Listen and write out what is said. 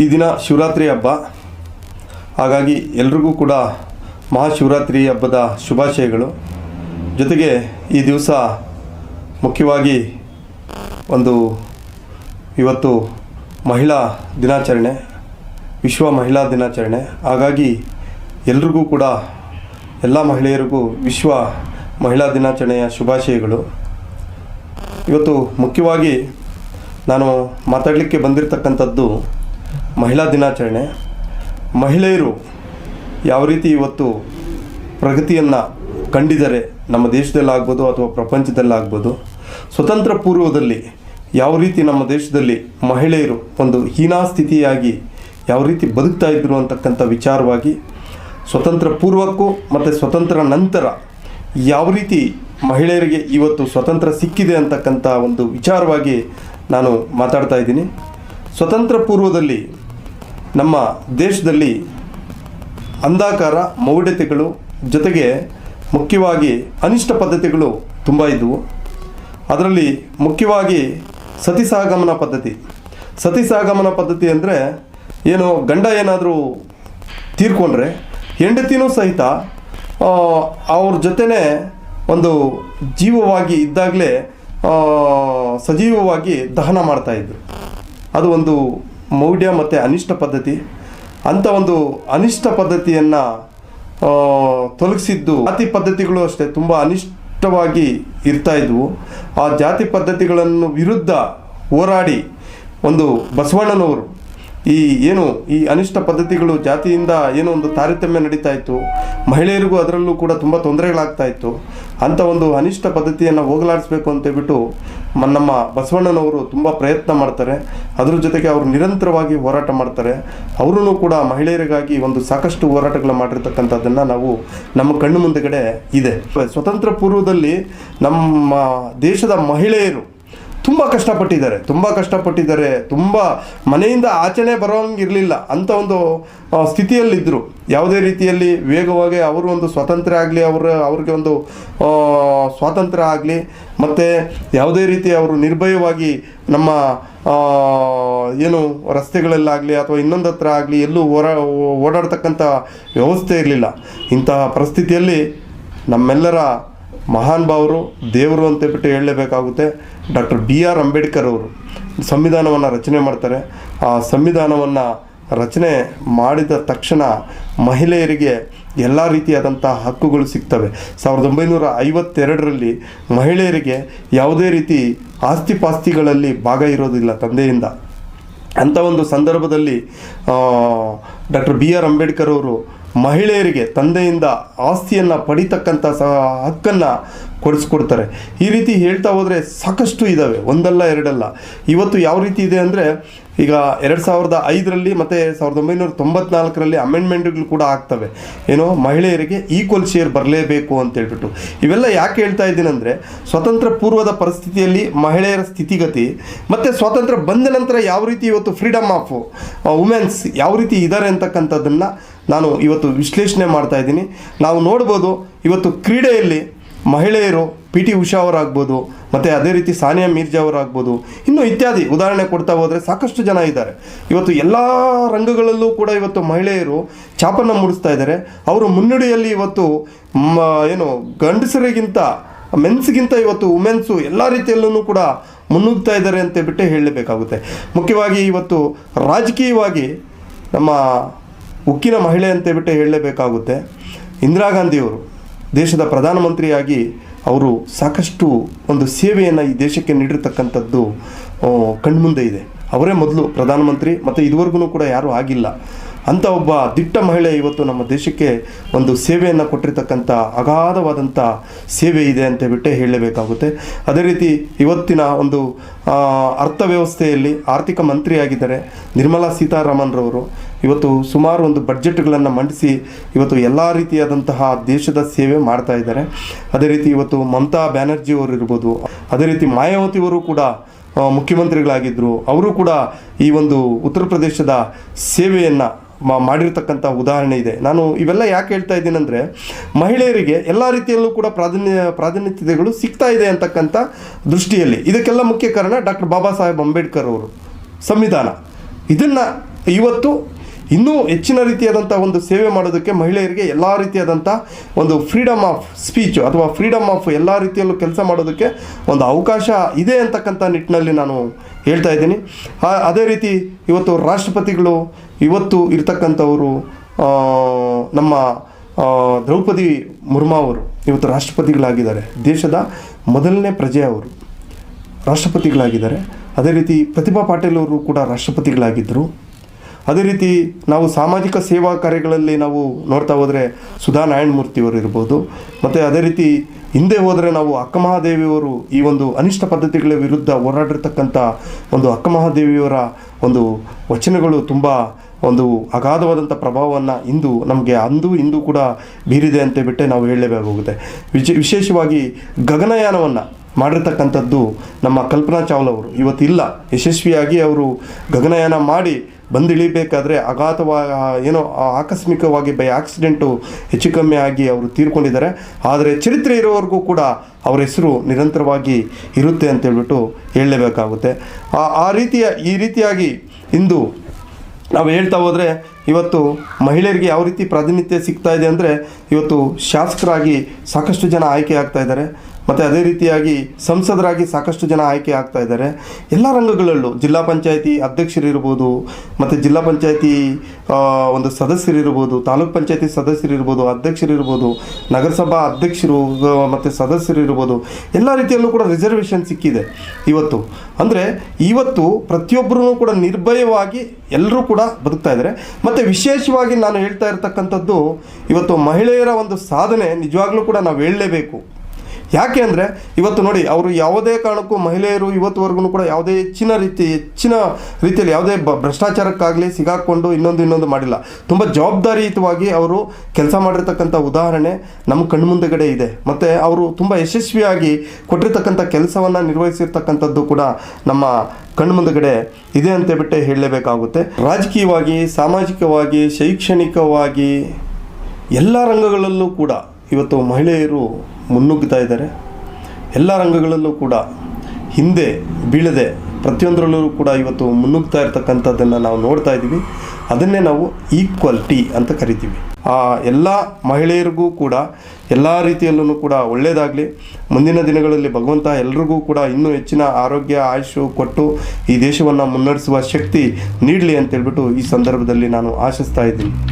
ಈ ದಿನ ಶಿವರಾತ್ರಿ ಹಬ್ಬ. ಹಾಗಾಗಿ ಎಲ್ರಿಗೂ ಕೂಡ ಮಹಾಶಿವರಾತ್ರಿ ಹಬ್ಬದ ಶುಭಾಶಯಗಳು. ಜೊತೆಗೆ ಈ ದಿವಸ ಮುಖ್ಯವಾಗಿ ಒಂದು ಇವತ್ತು ಮಹಿಳಾ ದಿನಾಚರಣೆ, ವಿಶ್ವ ಮಹಿಳಾ ದಿನಾಚರಣೆ. ಹಾಗಾಗಿ ಎಲ್ರಿಗೂ ಕೂಡ ಎಲ್ಲ ಮಹಿಳೆಯರಿಗೂ ವಿಶ್ವ ಮಹಿಳಾ ದಿನಾಚರಣೆಯ ಶುಭಾಶಯಗಳು. ಇವತ್ತು ಮುಖ್ಯವಾಗಿ ನಾನು ಮಾತಾಡಲಿಕ್ಕೆ ಬಂದಿರತಕ್ಕಂಥದ್ದು ಮಹಿಳಾ ದಿನಾಚರಣೆ. ಮಹಿಳೆಯರು ಯಾವ ರೀತಿ ಇವತ್ತು ಪ್ರಗತಿಯನ್ನು ಕಂಡಿದ್ದಾರೆ ನಮ್ಮ ದೇಶದಲ್ಲಾಗ್ಬೋದು ಅಥವಾ ಪ್ರಪಂಚದಲ್ಲಾಗ್ಬೋದು, ಸ್ವತಂತ್ರ ಪೂರ್ವದಲ್ಲಿ ಯಾವ ರೀತಿ ನಮ್ಮ ದೇಶದಲ್ಲಿ ಮಹಿಳೆಯರು ಒಂದು ಹೀನಾಸ್ಥಿತಿಯಾಗಿ ಯಾವ ರೀತಿ ಬದುಕ್ತಾ ಇದ್ದರು ಅಂತಕ್ಕಂಥ ವಿಚಾರವಾಗಿ, ಸ್ವತಂತ್ರ ಪೂರ್ವಕ್ಕೂ ಮತ್ತು ಸ್ವತಂತ್ರ ನಂತರ ಯಾವ ರೀತಿ ಮಹಿಳೆಯರಿಗೆ ಇವತ್ತು ಸ್ವತಂತ್ರ ಸಿಕ್ಕಿದೆ ಅಂತಕ್ಕಂಥ ಒಂದು ವಿಚಾರವಾಗಿ ನಾನು ಮಾತಾಡ್ತಾ ಇದ್ದೀನಿ. ಸ್ವತಂತ್ರ ಪೂರ್ವದಲ್ಲಿ ನಮ್ಮ ದೇಶದಲ್ಲಿ ಅಂಧಾಕಾರ, ಮೌಢ್ಯತೆಗಳು ಜೊತೆಗೆ ಮುಖ್ಯವಾಗಿ ಅನಿಷ್ಟ ಪದ್ಧತಿಗಳು ತುಂಬ ಇದ್ದವು ಅದರಲ್ಲಿ ಮುಖ್ಯವಾಗಿ ಸತಿಸಾಗಮನ ಪದ್ಧತಿ. ಸತಿಸಾಗಮನ ಪದ್ಧತಿ ಅಂದರೆ ಏನು, ಗಂಡ ಏನಾದರೂ ತೀರ್ಕೊಂಡ್ರೆ ಹೆಂಡತಿನೂ ಸಹಿತ ಅವ್ರ ಜೊತೆನೇ ಒಂದು ಜೀವವಾಗಿ ಇದ್ದಾಗಲೇ ಸಜೀವವಾಗಿ ದಹನ ಮಾಡ್ತಾಯಿದ್ರು ಅದು ಒಂದು ಮೌಢ್ಯ ಮತ್ತು ಅನಿಷ್ಟ ಪದ್ಧತಿ. ಅಂಥ ಒಂದು ಅನಿಷ್ಟ ಪದ್ಧತಿಯನ್ನು ತೊಲಗಿಸಿದ್ದು ಜಾತಿ ಪದ್ಧತಿಗಳು ಅಷ್ಟೇ, ತುಂಬ ಅನಿಷ್ಟವಾಗಿ ಇರ್ತಾ ಇದ್ವು. ಆ ಜಾತಿ ಪದ್ಧತಿಗಳನ್ನು ವಿರುದ್ಧ ಹೋರಾಡಿ ಒಂದು ಬಸವಣ್ಣನವರು ಈ ಏನು, ಈ ಅನಿಷ್ಟ ಪದ್ಧತಿಗಳು ಜಾತಿಯಿಂದ ಏನೋ ಒಂದು ತಾರತಮ್ಯ ನಡೀತಾ ಇತ್ತು. ಮಹಿಳೆಯರಿಗೂ ಅದರಲ್ಲೂ ಕೂಡ ತುಂಬ ತೊಂದರೆಗಳಾಗ್ತಾ ಇತ್ತು. ಅಂಥ ಒಂದು ಅನಿಷ್ಟ ಪದ್ಧತಿಯನ್ನು ಹೋಗಲಾಡಿಸ್ಬೇಕು ಅಂತೇಳ್ಬಿಟ್ಟು ನಮ್ಮ ಬಸವಣ್ಣನವರು ತುಂಬ ಪ್ರಯತ್ನ ಮಾಡ್ತಾರೆ. ಅದರ ಜೊತೆಗೆ ಅವರು ನಿರಂತರವಾಗಿ ಹೋರಾಟ ಮಾಡ್ತಾರೆ. ಅವರೂ ಕೂಡ ಮಹಿಳೆಯರಿಗಾಗಿ ಒಂದು ಸಾಕಷ್ಟು ಹೋರಾಟಗಳು ಮಾಡಿರ್ತಕ್ಕಂಥದ್ದನ್ನು ನಾವು ನಮ್ಮ ಕಣ್ಣು ಮುಂದೆಗಡೆ ಇದೆ. ಸ್ವತಂತ್ರ ಪೂರ್ವದಲ್ಲಿ ನಮ್ಮ ದೇಶದ ಮಹಿಳೆಯರು ತುಂಬ ಕಷ್ಟಪಟ್ಟಿದ್ದಾರೆ ತುಂಬ ಕಷ್ಟಪಟ್ಟಿದ್ದಾರೆ, ತುಂಬ ಮನೆಯಿಂದ ಆಚೆನೇ ಬರೋಂಗಿರಲಿಲ್ಲ ಅಂಥ ಒಂದು ಸ್ಥಿತಿಯಲ್ಲಿದ್ದರು ಯಾವುದೇ ರೀತಿಯಲ್ಲಿ ವೇಗವಾಗಿ ಅವರು ಒಂದು ಸ್ವಾತಂತ್ರ್ಯ ಆಗಲಿ, ಅವರ, ಅವ್ರಿಗೆ ಒಂದು ಸ್ವಾತಂತ್ರ್ಯ ಆಗಲಿ, ಮತ್ತು ಯಾವುದೇ ರೀತಿ ಅವರು ನಿರ್ಭಯವಾಗಿ ನಮ್ಮ ಏನು ರಸ್ತೆಗಳಲ್ಲಾಗಲಿ ಅಥವಾ ಇನ್ನೊಂದು ಹತ್ರ ಆಗಲಿ ಎಲ್ಲೂ ಓಡಾ ಓಡಾಡ್ತಕ್ಕಂಥ ವ್ಯವಸ್ಥೆ ಇರಲಿಲ್ಲ. ಇಂತಹ ಪರಿಸ್ಥಿತಿಯಲ್ಲಿ ನಮ್ಮೆಲ್ಲರ ಮಹಾನ್ ಭಾವರು ದೇವರು ಅಂತ ಹೇಳಲೇಬೇಕಾಗುತ್ತೆ. ಡಾಕ್ಟರ್ ಬಿ ಆರ್ ಅಂಬೇಡ್ಕರ್ ಅವರು ಸಂವಿಧಾನವನ್ನು ರಚನೆ ಮಾಡ್ತಾರೆ. ಆ ಸಂವಿಧಾನವನ್ನು ರಚನೆ ಮಾಡಿದ ತಕ್ಷಣ ಮಹಿಳೆಯರಿಗೆ ಎಲ್ಲ ರೀತಿಯಾದಂಥ ಹಕ್ಕುಗಳು ಸಿಗ್ತವೆ. ಸಾವಿರದ ಒಂಬೈನೂರ ಐವತ್ತೆರಡರಲ್ಲಿ ಮಹಿಳೆಯರಿಗೆ ಯಾವುದೇ ರೀತಿ ಆಸ್ತಿ ಪಾಸ್ತಿಗಳಲ್ಲಿ ಭಾಗ ಇರೋದಿಲ್ಲ ತಂದೆಯಿಂದ. ಅಂಥ ಒಂದು ಸಂದರ್ಭದಲ್ಲಿ ಡಾಕ್ಟರ್ ಬಿ ಆರ್ ಅಂಬೇಡ್ಕರ್ ಅವರು ಮಹಿಳೆಯರಿಗೆ ತಂದೆಯಿಂದ ಆಸ್ತಿಯನ್ನು ಪಡಿತಕ್ಕಂಥ ಸ ಹಕ್ಕನ್ನು ಕೊಡಿಸ್ಕೊಡ್ತಾರೆ. ಈ ರೀತಿ ಹೇಳ್ತಾ ಹೋದರೆ ಸಾಕಷ್ಟು ಇದ್ದಾವೆ ಒಂದಲ್ಲ, ಎರಡಲ್ಲ. ಇವತ್ತು ಯಾವ ರೀತಿ ಇದೆ ಅಂದರೆ, ಈಗ ಎರಡು ಸಾವಿರದ ಐದರಲ್ಲಿ ಮತ್ತು ಸಾವಿರದ ಒಂಬೈನೂರ ತೊಂಬತ್ನಾಲ್ಕರಲ್ಲಿ ಅಮೆಂಡ್ಮೆಂಟ್ಗಳು ಕೂಡ ಆಗ್ತವೆ. ಏನೋ ಮಹಿಳೆಯರಿಗೆ ಈಕ್ವಲ್ ಶೇರ್ ಬರಲೇಬೇಕು ಅಂತ ಹೇಳ್ಬಿಟ್ಟು. ಇವೆಲ್ಲ ಯಾಕೆ ಹೇಳ್ತಾ ಇದ್ದೀನಿ ಅಂದರೆ, ಸ್ವತಂತ್ರ ಪೂರ್ವದ ಪರಿಸ್ಥಿತಿಯಲ್ಲಿ ಮಹಿಳೆಯರ ಸ್ಥಿತಿಗತಿ, ಮತ್ತು ಸ್ವಾತಂತ್ರ್ಯ ಬಂದ ನಂತರ ಯಾವ ರೀತಿ ಇವತ್ತು ಫ್ರೀಡಮ್ ಆಫ್ ವುಮೆನ್ಸ್ ಯಾವ ರೀತಿ ಇದ್ದಾರೆ ಅಂತಕ್ಕಂಥದ್ದನ್ನು ನಾನು ಇವತ್ತು ವಿಶ್ಲೇಷಣೆ ಮಾಡ್ತಾ ಇದ್ದೀನಿ. ನಾವು ನೋಡ್ಬೋದು ಇವತ್ತು ಕ್ರೀಡೆಯಲ್ಲಿ ಮಹಿಳೆಯರು ಪಿ ಟಿ ಉಷಾ ಅವರಾಗ್ಬೋದು, ಮತ್ತು ಅದೇ ರೀತಿ ಸಾನಿಯಾ ಮಿರ್ಜಾ ಅವರಾಗ್ಬೋದು, ಇನ್ನು ಇತ್ಯಾದಿ ಉದಾಹರಣೆ ಕೊಡ್ತಾ ಹೋದರೆ ಸಾಕಷ್ಟು ಜನ ಇದ್ದಾರೆ. ಇವತ್ತು ಎಲ್ಲ ರಂಗಗಳಲ್ಲೂ ಕೂಡ ಇವತ್ತು ಮಹಿಳೆಯರು ಛಾಪನ್ನು ಮೂಡಿಸ್ತಾ ಇದ್ದಾರೆ. ಅವರು ಮುನ್ನುಡಿಯಲ್ಲಿ ಇವತ್ತು ಮ, ಏನು ಗಂಡಸರಿಗಿಂತ, ಮೆನ್ಸ್ಗಿಂತ ಇವತ್ತು ವುಮೆನ್ಸು ಎಲ್ಲ ರೀತಿಯಲ್ಲೂ ಕೂಡ ಮುನ್ನುಗ್ತಾ ಇದ್ದಾರೆ ಅಂತ ಬಿಟ್ಟೇ ಹೇಳಬೇಕಾಗುತ್ತೆ ಮುಖ್ಯವಾಗಿ ಇವತ್ತು ರಾಜಕೀಯವಾಗಿ ನಮ್ಮ ಉಕ್ಕಿನ ಮಹಿಳೆ ಅಂತ ಬಿಟ್ಟು ಹೇಳಲೇಬೇಕಾಗುತ್ತೆ. ಇಂದಿರಾ ಗಾಂಧಿಯವರು ದೇಶದ ಪ್ರಧಾನಮಂತ್ರಿಯಾಗಿ ಅವರು ಸಾಕಷ್ಟು ಒಂದು ಸೇವೆಯನ್ನು ಈ ದೇಶಕ್ಕೆ ನೀಡಿರ್ತಕ್ಕಂಥದ್ದು ಕಣ್ಮುಂದೆ ಇದೆ. ಅವರೇ ಮೊದಲು ಪ್ರಧಾನಮಂತ್ರಿ, ಮತ್ತು ಇದುವರೆಗೂ ಕೂಡ ಯಾರೂ ಆಗಿಲ್ಲ. ಅಂಥ ಒಬ್ಬ ದಿಟ್ಟ ಮಹಿಳೆ ಇವತ್ತು ನಮ್ಮ ದೇಶಕ್ಕೆ ಒಂದು ಸೇವೆಯನ್ನು ಕೊಟ್ಟಿರ್ತಕ್ಕಂಥ ಅಗಾಧವಾದಂಥ ಸೇವೆ ಇದೆ ಅಂತ ಬಿಟ್ಟೇ ಹೇಳಲೇಬೇಕಾಗುತ್ತೆ. ಅದೇ ರೀತಿ ಇವತ್ತಿನ ಒಂದು ಅರ್ಥವ್ಯವಸ್ಥೆಯಲ್ಲಿ ಆರ್ಥಿಕ ಮಂತ್ರಿಯಾಗಿದ್ದಾರೆ ನಿರ್ಮಲಾ ಸೀತಾರಾಮನ್ರವರು ಇವತ್ತು ಸುಮಾರು ಒಂದು ಬಡ್ಜೆಟ್ಗಳನ್ನು ಮಂಡಿಸಿ ಇವತ್ತು ಎಲ್ಲ ರೀತಿಯಾದಂತಹ ದೇಶದ ಸೇವೆ ಮಾಡ್ತಾ ಇದ್ದಾರೆ. ಅದೇ ರೀತಿ ಇವತ್ತು ಮಮತಾ ಬ್ಯಾನರ್ಜಿ ಅವರು ಇರ್ಬೋದು, ಅದೇ ರೀತಿ ಮಾಯಾವತಿಯವರು ಕೂಡ ಮುಖ್ಯಮಂತ್ರಿಗಳಾಗಿದ್ದರು ಅವರು ಕೂಡ ಈ ಒಂದು ಉತ್ತರ ಪ್ರದೇಶದ ಸೇವೆಯನ್ನು ಮಾಡಿರ್ತಕ್ಕಂಥ ಉದಾಹರಣೆ ಇದೆ. ನಾನು ಇವೆಲ್ಲ ಯಾಕೆ ಹೇಳ್ತಾ ಇದ್ದೀನಂದರೆ ಮಹಿಳೆಯರಿಗೆ ಎಲ್ಲ ರೀತಿಯಲ್ಲೂ ಕೂಡ ಪ್ರಾಧಾನ್ಯ, ಪ್ರಾಧಾನ್ಯತೆಗಳು ಸಿಗ್ತಾ ಇದೆ ಅಂತಕ್ಕಂಥ ದೃಷ್ಟಿಯಲ್ಲಿ. ಇದಕ್ಕೆಲ್ಲ ಮುಖ್ಯ ಕಾರಣ ಡಾಕ್ಟರ್ ಬಾಬಾ ಸಾಹೇಬ್ ಅಂಬೇಡ್ಕರ್ ಅವರು ಸಂವಿಧಾನ. ಇದನ್ನು ಇವತ್ತು ಇನ್ನೂ ಹೆಚ್ಚಿನ ರೀತಿಯಾದಂಥ ಒಂದು ಸೇವೆ ಮಾಡೋದಕ್ಕೆ ಮಹಿಳೆಯರಿಗೆ ಎಲ್ಲ ರೀತಿಯಾದಂಥ ಒಂದು ಫ್ರೀಡಮ್ ಆಫ್ ಸ್ಪೀಚ್ ಅಥವಾ ಫ್ರೀಡಮ್ ಆಫ್ ಎಲ್ಲ ರೀತಿಯಲ್ಲೂ ಕೆಲಸ ಮಾಡೋದಕ್ಕೆ ಒಂದು ಅವಕಾಶ ಇದೆ ಅಂತಕ್ಕಂಥ ನಿಟ್ಟಿನಲ್ಲಿ ನಾನು ಹೇಳ್ತಾ ಇದ್ದೀನಿ. ಅದೇ ರೀತಿ ಇವತ್ತು ರಾಷ್ಟ್ರಪತಿಗಳು ಇವತ್ತು ಇರ್ತಕ್ಕಂಥವರು ನಮ್ಮ ದ್ರೌಪದಿ ಮುರ್ಮು ಅವರು ಇವತ್ತು ರಾಷ್ಟ್ರಪತಿಗಳಾಗಿದ್ದಾರೆ. ದೇಶದ ಮೊದಲನೇ ಪ್ರಜೆ ಅವರು ರಾಷ್ಟ್ರಪತಿಗಳಾಗಿದ್ದಾರೆ. ಅದೇ ರೀತಿ ಪ್ರತಿಭಾ ಪಾಟೀಲ್ ಅವರು ಕೂಡ ರಾಷ್ಟ್ರಪತಿಗಳಾಗಿದ್ದರು. ಅದೇ ರೀತಿ ನಾವು ಸಾಮಾಜಿಕ ಸೇವಾ ಕಾರ್ಯಗಳಲ್ಲಿ ನಾವು ನೋಡ್ತಾ ಹೋದರೆ ಸುಧಾ ನಾರಾಯಣಮೂರ್ತಿಯವರು ಇರ್ಬೋದು. ಮತ್ತು ಅದೇ ರೀತಿ ಹಿಂದೆ ಹೋದರೆ ನಾವು ಅಕ್ಕಮಹಾದೇವಿಯವರು ಈ ಒಂದು ಅನಿಷ್ಟ ಪದ್ಧತಿಗಳ ವಿರುದ್ಧ ಹೋರಾಡಿರ್ತಕ್ಕಂಥ ಒಂದು ಅಕ್ಕಮಹಾದೇವಿಯವರ ಒಂದು ವಚನಗಳು ತುಂಬ ಒಂದು ಅಗಾಧವಾದಂಥ ಪ್ರಭಾವವನ್ನು ಇಂದು ನಮಗೆ ಅಂದು ಇಂದು ಕೂಡ ಬೀರಿದೆ ಅಂತ ಬಿಟ್ಟೆ ನಾವು ಹೇಳಲೇಬೇಕಾಗುತ್ತೆ. ವಿಶೇ ವಿಶೇಷವಾಗಿ ಗಗನಯಾನವನ್ನು ಮಾಡಿರ್ತಕ್ಕಂಥದ್ದು ನಮ್ಮ ಕಲ್ಪನಾ ಚಾವ್ಲಾ ಅವರು. ಇವತ್ತಿಲ್ಲ. ಯಶಸ್ವಿಯಾಗಿ ಅವರು ಗಗನಯಾನ ಮಾಡಿ ಬಂದಿಳಿಬೇಕಾದ್ರೆ ಅಗಾಧವ ಏನೋ ಆಕಸ್ಮಿಕವಾಗಿ ಬೈ ಆಕ್ಸಿಡೆಂಟು ಹೆಚ್ಚು ಕಮ್ಮಿ ಆಗಿ ಅವರು ತೀರ್ಕೊಂಡಿದ್ದಾರೆ. ಆದರೆ ಚರಿತ್ರೆ ಇರೋವರೆಗೂ ಕೂಡ ಅವರ ಹೆಸರು ನಿರಂತರವಾಗಿ ಇರುತ್ತೆ ಅಂತ ಹೇಳ್ಬಿಟ್ಟು ಹೇಳಲೇಬೇಕಾಗುತ್ತೆ. ಆ ರೀತಿಯ, ಈ ರೀತಿಯಾಗಿ ಇಂದು ನಾವು ಹೇಳ್ತಾ ಹೋದರೆ ಇವತ್ತು ಮಹಿಳೆಯರಿಗೆ ಯಾವ ರೀತಿ ಪ್ರಾತಿನಿಧ್ಯ ಸಿಗ್ತಾ ಇದೆ ಅಂದರೆ ಇವತ್ತು ಶಾಸಕರಾಗಿ ಸಾಕಷ್ಟು ಜನ ಆಯ್ಕೆ ಆಗ್ತಾ ಇದ್ದಾರೆ. ಮತ್ತು ಅದೇ ರೀತಿಯಾಗಿ ಸಂಸದರಾಗಿ ಸಾಕಷ್ಟು ಜನ ಆಯ್ಕೆ ಆಗ್ತಾ ಇದ್ದಾರೆ. ಎಲ್ಲ ರಂಗಗಳಲ್ಲೂ ಜಿಲ್ಲಾ ಪಂಚಾಯತಿ ಅಧ್ಯಕ್ಷರಿರ್ಬೋದು, ಮತ್ತು ಜಿಲ್ಲಾ ಪಂಚಾಯತಿ ಒಂದು ಸದಸ್ಯರಿರ್ಬೋದು, ತಾಲೂಕ್ ಪಂಚಾಯತಿ ಸದಸ್ಯರಿರ್ಬೋದು, ಅಧ್ಯಕ್ಷರಿರ್ಬೋದು, ನಗರಸಭಾ ಅಧ್ಯಕ್ಷರು ಮತ್ತು ಸದಸ್ಯರಿರ್ಬೋದು, ಎಲ್ಲ ರೀತಿಯಲ್ಲೂ ಕೂಡ ರಿಸರ್ವೇಷನ್ ಸಿಕ್ಕಿದೆ ಇವತ್ತು. ಅಂದರೆ ಇವತ್ತು ಪ್ರತಿಯೊಬ್ಬರೂ ಕೂಡ ನಿರ್ಭಯವಾಗಿ ಎಲ್ಲರೂ ಕೂಡ ಬದುಕ್ತಾ ಇದ್ದಾರೆ. ಮತ್ತು ವಿಶೇಷವಾಗಿ ನಾನು ಹೇಳ್ತಾ ಇರ್ತಕ್ಕಂಥದ್ದು, ಇವತ್ತು ಮಹಿಳೆಯರ ಒಂದು ಸಾಧನೆ ನಿಜವಾಗ್ಲೂ ಕೂಡ ನಾವು ಹೇಳಲೇಬೇಕು. ಯಾಕೆ ಅಂದರೆ ಇವತ್ತು ನೋಡಿ, ಅವರು ಯಾವುದೇ ಕಾರಣಕ್ಕೂ ಮಹಿಳೆಯರು ಇವತ್ತುವರೆಗೂ ಕೂಡ ಯಾವುದೇ ಹೆಚ್ಚಿನ ರೀತಿ, ಹೆಚ್ಚಿನ ರೀತಿಯಲ್ಲಿ ಯಾವುದೇ ಬ, ಭ್ರಷ್ಟಾಚಾರಕ್ಕಾಗಲಿ ಸಿಗಾಕೊಂಡು ಇನ್ನೊಂದು ಇನ್ನೊಂದು ಮಾಡಿಲ್ಲ. ತುಂಬ ಜವಾಬ್ದಾರಿಯುತವಾಗಿ ಅವರು ಕೆಲಸ ಮಾಡಿರ್ತಕ್ಕಂಥ ಉದಾಹರಣೆ ನಮ್ಮ ಕಣ್ಮುಂದೆಗಡೆ ಇದೆ. ಮತ್ತು ಅವರು ತುಂಬ ಯಶಸ್ವಿಯಾಗಿ ಕೊಟ್ಟಿರ್ತಕ್ಕಂಥ ಕೆಲಸವನ್ನು ನಿರ್ವಹಿಸಿರ್ತಕ್ಕಂಥದ್ದು ಕೂಡ ನಮ್ಮ ಕಣ್ಮುಂದೆಗಡೆ ಇದೆ ಅಂತ ಬಿಟ್ಟೆ ಹೇಳಲೇಬೇಕಾಗುತ್ತೆ. ರಾಜಕೀಯವಾಗಿ, ಸಾಮಾಜಿಕವಾಗಿ, ಶೈಕ್ಷಣಿಕವಾಗಿ ಎಲ್ಲ ರಂಗಗಳಲ್ಲೂ ಕೂಡ ಇವತ್ತು ಮಹಿಳೆಯರು ಮುನ್ನುಗ್ಗುತ್ತಾ ಇದ್ದಾರೆ. ಎಲ್ಲ ರಂಗಗಳಲ್ಲೂ ಕೂಡ ಹಿಂದೆ ಬೀಳದೆ ಪ್ರತಿಯೊಂದರಲ್ಲೂ ಕೂಡ ಇವತ್ತು ಮುನ್ನುಗ್ತಾ ಇರತಕ್ಕಂಥದ್ದನ್ನು ನಾವು ನೋಡ್ತಾ ಇದ್ದೀವಿ. ಅದನ್ನೇ ನಾವು ಈಕ್ವಲ್ಟಿ ಅಂತ ಕರಿತೀವಿ. ಆ ಎಲ್ಲ ಮಹಿಳೆಯರಿಗೂ ಕೂಡ ಎಲ್ಲ ರೀತಿಯಲ್ಲೂ ಕೂಡ ಒಳ್ಳೆಯದಾಗಲಿ ಮುಂದಿನ ದಿನಗಳಲ್ಲಿ ಭಗವಂತ ಎಲ್ರಿಗೂ ಕೂಡ ಇನ್ನೂ ಹೆಚ್ಚಿನ ಆರೋಗ್ಯ ಆಯುಷು ಕೊಟ್ಟು ಈ ದೇಶವನ್ನು ಮುನ್ನಡೆಸುವ ಶಕ್ತಿ ನೀಡಲಿ ಅಂತೇಳ್ಬಿಟ್ಟು ಈ ಸಂದರ್ಭದಲ್ಲಿ ನಾನು ಆಶಿಸ್ತಾ ಇದ್ದೀನಿ.